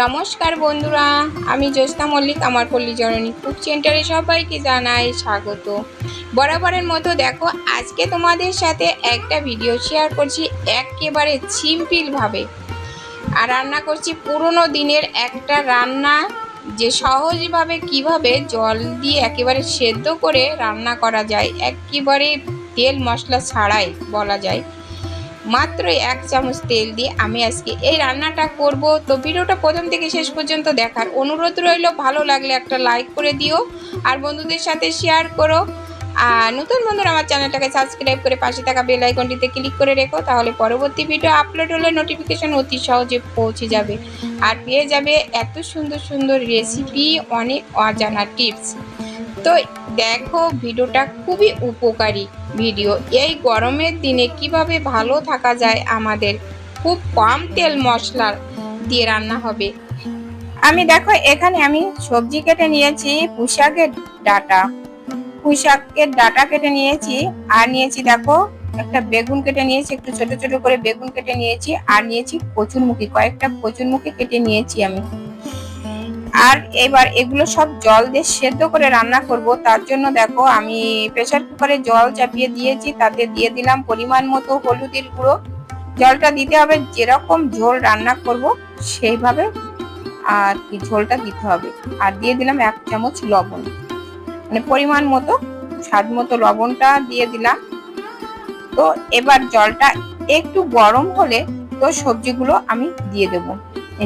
নমস্কার বন্ধুরা, আমি জ্যোৎস্না মল্লিক, আমার পল্লী জননী ফুড সেন্টারে সবাইকে জানাই স্বাগত। বরাবরের মতো দেখো, আজকে তোমাদের সাথে একটা ভিডিও শেয়ার করছি একেবারে সিম্পলভাবে আর রান্না করছি পুরনো দিনের একটা রান্না, যে সহজভাবে কীভাবে জল দিয়ে একেবারে সেদ্ধ করে রান্না করা যায়, একেবারে তেল মশলা ছাড়াই বলা যায়। মাত্র এক চামচ তেল দিয়ে আমি আজকে এই রান্নাটা করব। তো ভিডিওটা প্রথম থেকে শেষ পর্যন্ত দেখার অনুরোধ রইল। ভালো লাগলে একটা লাইক করে দিও আর বন্ধুদের সাথে শেয়ার করো। আর নতুন বন্ধুরা আমার চ্যানেলটাকে সাবস্ক্রাইব করে পাশে থাকা বেল আইকনটিতে ক্লিক করে রেখো, তাহলে পরবর্তী ভিডিও আপলোড হলে নোটিফিকেশন অতি সহজে পৌঁছে যাবে। আর পেয়ে যাবে এত সুন্দর সুন্দর রেসিপি অনেক অজানা টিপস তো দেখো ভিডিওটা খুবই উপকারী ভিডিও। এই গরমের দিনে কীভাবে ভালো থাকা যায় আমাদের? খুব কম তেল মশলা দিয়ে রান্না হবে। আমি দেখো, এখানে আমি সবজি কেটে নিয়েছি পুঁশাকের ডাটা। পুঁশাকের ডাটা কেটে নিয়েছি, আর নিয়েছি দেখো, একটা বেগুন কেটে নিয়েছি, একটু ছোট ছোট করে বেগুন কেটে নিয়েছি, আর নিয়েছি কচুরমুখী। কয়েকটা কচুরমুখী কেটে নিয়েছি আমি। আর এবার এগুলো সব জল দিয়ে সেদ্ধ করে রান্না করব। তার জন্য দেখো আমি প্রেসার কুকারে জল চাপিয়ে দিয়েছি। তাতে দিয়ে দিলাম পরিমাণ মতো হলুদের গুঁড়ো। জলটা দিতে হবে, যেরকম ঝোল রান্না করব সেইভাবে আর কি ঝোলটা দিতে হবে। আর দিয়ে দিলাম এক চামচ লবণ। মানে পরিমাণ মতো, স্বাদ মতো লবণটা দিয়ে দিলাম। তো এবার জলটা একটু গরম হলে তো সবজিগুলো আমি দিয়ে দেবো।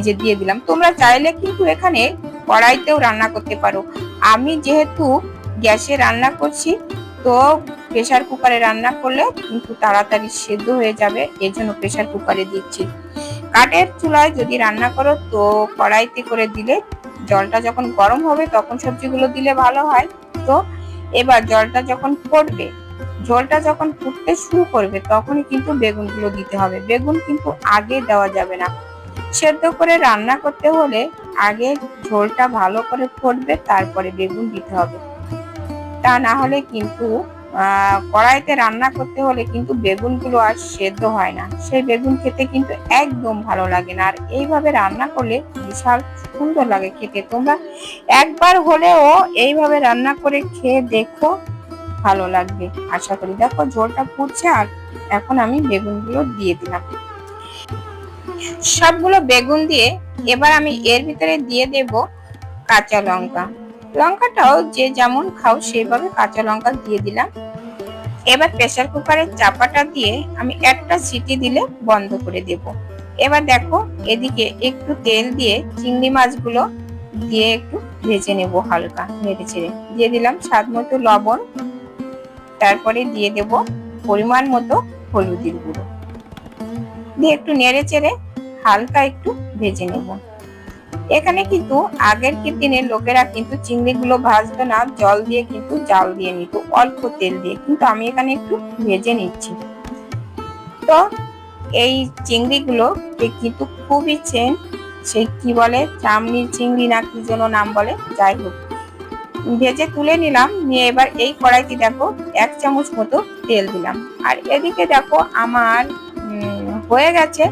যে দিয়ে দিলাম। তোমরা চাইলে কিন্তু এখানে কড়াইতেও রান্না করতে পারো। আমি যেহেতু গ্যাসে রান্না করছি, তো প্রেসার কুকারে রান্না করলে কিন্তু তাড়াতাড়ি সেদ্ধ হয়ে যাবে এই জন্য প্রেসার কুকারে দিচ্ছি। কাঠের চুলায় যদি রান্না করো, তো কড়াইতে করে দিলে জলটা যখন গরম হবে, তখন সবজিগুলো দিলে ভালো হয়। তো এবার জলটা যখন ফুটবে, ঝোলটা যখন ফুটতে শুরু করবে, তখনই কিন্তু বেগুনগুলো দিতে হবে। বেগুন কিন্তু আগে দেওয়া যাবে না। সেদ্ধ করে রান্না করতে হলে আগে ঝোলটা ভালো করে ফুটবে, তারপরে বেগুন দিতে হবে। তা না হলে কিন্তু কড়াইতে রান্না করতে হলে কিন্তু বেগুনগুলো আর সেদ্ধ হয় না। সেই বেগুন খেতে কিন্তু একদম ভালো লাগে না। আর এইভাবে রান্না করলে বিশাল সুন্দর লাগে খেতে। তোমরা একবার হলেও এইভাবে রান্না করে খেয়ে দেখো, ভালো লাগবে। আশা করি দেখো ঝোলটা ফুটছে, আর এখন আমি বেগুনগুলো দিয়ে দিলাম। সবগুলো বেগুন দিয়ে এবার আমি এর ভিতরে দিয়ে দেব কাঁচা লঙ্কা। লঙ্কাটাও যে যেমন খাও সেইভাবে কাঁচা লঙ্কা দিয়ে দিলাম। এবার প্রেসার কুকারের চাপাটা দিয়ে আমি একটা সিটি দিলে বন্ধ করে দেব। এবার দেখো এদিকে একটু তেল দিয়ে চিংড়ি মাছগুলো দিয়ে একটু ভেজে নেব হালকা নেড়ে চেড়ে দিয়ে দিলাম স্বাদ মতো লবণ। তারপরে দিয়ে দেব পরিমাণ মতো হলুদের গুঁড়ো। দিয়ে একটু নেড়ে চেড়ে হালকা একটু ভেজে নেব। এখানে কিন্তু আগের দিনের লোকেরা কিন্তু চিংড়িগুলো ভাজবে না, জল দিয়ে কিন্তু জাল দিয়ে নিত, অল্প তেল দিয়ে। কিন্তু আমি এখানে একটু ভেজে নিচ্ছি। তো এই চিংড়িগুলো কিন্তু খুবই চেন, সে কি বলে? চামড়ির চিংড়ি না কি যেন নাম বলে? যাই হোক। ভেজে তুলে নিলাম, নিয়ে এবার এই কড়াইতে দেখো এক চামচ মতো তেল দিলাম। আর এদিকে দেখো আমার হয়ে গেছে।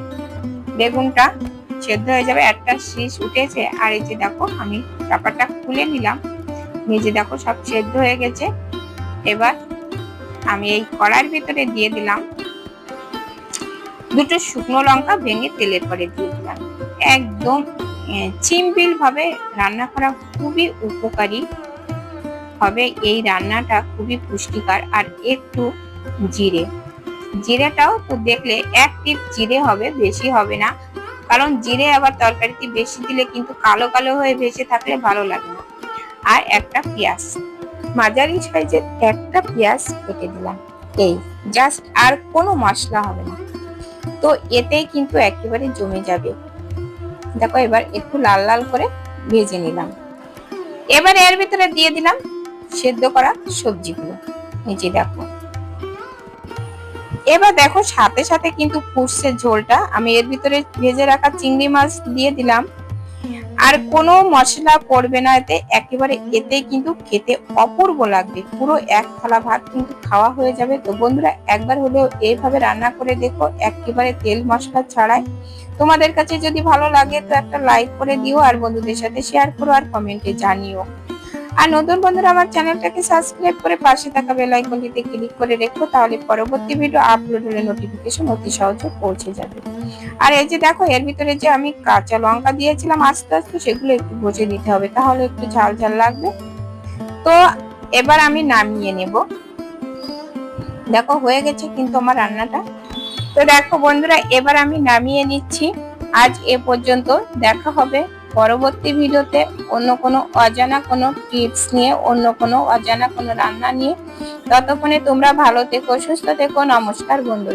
বেগুনটা সেদ্ধ হয়ে যাবে। একটা শীষ উঠেছে। আর এই যে দেখো, আমি চাপাটা খুলে নিলাম। নিজে দেখো, সব সেদ্ধ হয়ে গেছে। এবার আমি এই কড়ার ভিতরে দিয়ে দিলাম দুটো শুকনো লঙ্কা ভেঙে তেলের পরে দিয়ে দিলাম। একদম চিম্পিল ভাবে রান্না করা খুবই উপকারী হবে। এই রান্নাটা খুবই পুষ্টিকর। আর একটু জিরে। জিরেটাও তো দেখলে এক টিপ জিরে হবে, বেশি হবে না। কারণ জিরে আবার তরকারিতে বেশি দিলে কিন্তু কালো কালো হয়ে ভেসে থাকলে ভালো লাগে না। আর একটা পেঁয়াজ, মাঝারি সাইজের একটা পেঁয়াজ কেটে দিলাম। এই জাস্ট আর কোনো মশলা হবে না। তো এতেই কিন্তু একেবারে জমে যাবে। দেখো এবার একটু লাল লাল করে ভেজে নিলাম। এবার এর ভিতরে দিয়ে দিলাম সেদ্ধ করা সবজিগুলো। এই যে দেখো এবার দেখো সাথে সাথে কিন্তু ফুটছে ঝোলটা। আমি এর ভিতরে ভেজে রাখা চিংড়ি মাছ দিয়ে দিলাম। আর কোনো মশলা পড়বে না এতে, একেবারে এতে কিন্তু খেতে অপূর্ব লাগবে। পুরো এক থালা ভাত কিন্তু খাওয়া হয়ে যাবে। তো বন্ধুরা, একবার হলেও এইভাবে রান্না করে দেখো, একেবারে তেল মশলা ছাড়াই। তোমাদের কাছে যদি ভালো লাগে তো একটা লাইক করে দিও, আর বন্ধুদের সাথে শেয়ার করো আর কমেন্টে জানিও। আর নতুন বন্ধুরা, আমার চ্যানেলটাকে সাবস্ক্রাইব করে পাশে থাকা বেল আইকনটিতে ক্লিক করে রেখো, তাহলে পরবর্তী ভিডিও আপলোড হলে নোটিফিকেশন অতি সহজে পৌঁছে যাবে। আর এই যে দেখো, এর ভিতরে যে আমি কাঁচা লঙ্কা দিয়েছিলাম আস্তে আস্তে, সেগুলো একটু ভেজে নিতে হবে, তাহলে একটু ঝাল ঝাল লাগবে। তো এবার আমি নামিয়ে নেব। দেখো, হয়ে গেছে কিন্তু আমার রান্নাটা। তো দেখো বন্ধুরা, এবার আমি নামিয়ে নিচ্ছি। আজ এ পর্যন্ত দেখা হবে। পরবর্তী ভিডিওতে অন্য কোনো অজানা কোনো টিপস নিয়ে, অন্য কোনো অজানা কোনো রান্না নিয়ে, ততক্ষণে তোমরা ভালো থেকো, সুস্থ থেকো, নমস্কার বন্ধুরা।